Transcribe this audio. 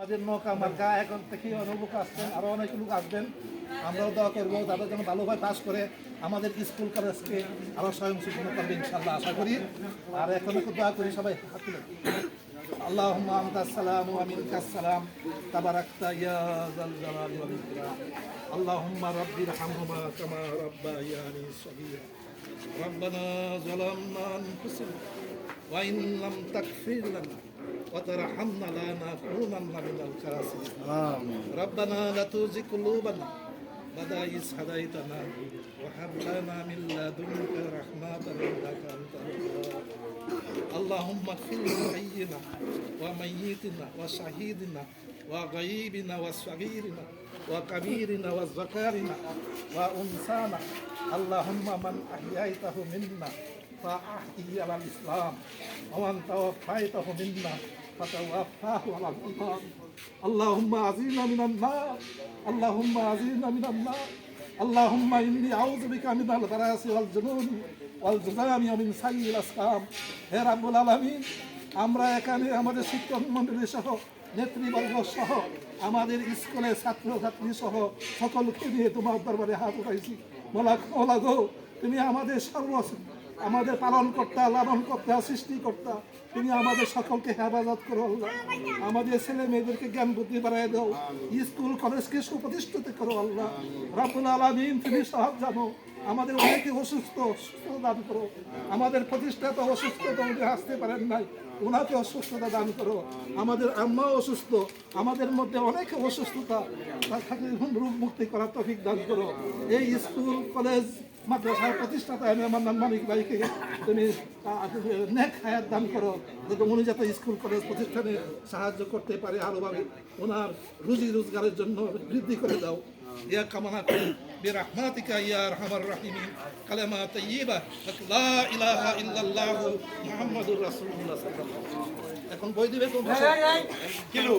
আমাদের নৌকা মার্কা এখন থেকে অনেক লোক আসছেন আরো অনেক লোক আসবেন আমরাও দোয়া করবো তাদের যেন ভালোভাবে পাস করে আমাদের স্কুল কলেজকে আরো স্বয়ং সুপূর্ণ করবে ইনশাল্লাহ আশা করি আর এখন একটু দোয়া করি সবাই হাত তুলে। اللهم انت السلام ومنك السلام تباركت يا ذا الجلال والاكرام اللهم رب ارحمهما كما ربياني صغيرا ربنا ظلمنا انفسنا وان لم تغفر لنا وترحمنا لنكونن من الخاسرين. ربنا لا تزغ قلوبنا بعد إذ هديتنا وهب لنا من لدنك رحمة إنك أنت الوهاب. اللهم اغفر لحينا وميتنا وشهيدنا وغيبنا وصغيرنا وكبيرنا وذكرنا وأنثانا. اللهم من أحييته منا فأحيي على الإسلام ومن توفيته منا فتوفاه على الإيمان اللهم أعزنا من النار اللهم أعزنا من النار اللهم إني أعوذ بك من البراس والجنون والجذام ومن سيء الأسقام হে রাব্বুল আলামিন আমরা এখানে আমাদের শিক্ষক মন্ডলী সহ নেতৃবর্গ সহ আমাদের স্কুলের ছাত্র ছাত্রী সহ সকলকে নিয়ে তোমার দরবারে হাত উঠাইছি মোলা মোলা গো তুমি আমাদের সর্ব আমাদের পালন কর্তা লালন কর্তা সৃষ্টিকর্তা তুমি আমাদের সকলকে হেফাজত করো আল্লাহ আমাদের ছেলে মেয়েদেরকে জ্ঞান বুদ্ধি বাড়াই দাও। স্কুল, কলেজকে সুপ্রতিষ্ঠিত করো আল্লাহ। রাবুল আলমিন তুমি সব জানো আমাদের অনেকে অসুস্থ সুস্থ দান করো। আমাদের প্রতিষ্ঠাতা অসুস্থ তো উনি আসতে পারেন নাই, ওনাকে অসুস্থতা দান করো। আমাদের আম্মা অসুস্থ, আমাদের মধ্যে অনেকে অসুস্থতা, তার থেকে রোগ মুক্তি করার তফিক দান করো। এই স্কুল, কলেজ মাদ্রাসার প্রতিষ্ঠাতা আমি আমার নাম মানিক ভাইকে তুমি নেক হায়াত দান করো যাতে উনি যাতে স্কুল কলেজ প্রতিষ্ঠানে সাহায্য করতে পারে আরোভাবে ওনার রুজি রোজগারের জন্য বৃদ্ধি করে দাও ইয়া কামনা করি برحمتك يا ارحم الراحمين كلمة طيبة لا اله الا الله محمد رسول الله صلى الله عليه وسلم এখন বই দিবে কোন ভাষায়? কিলো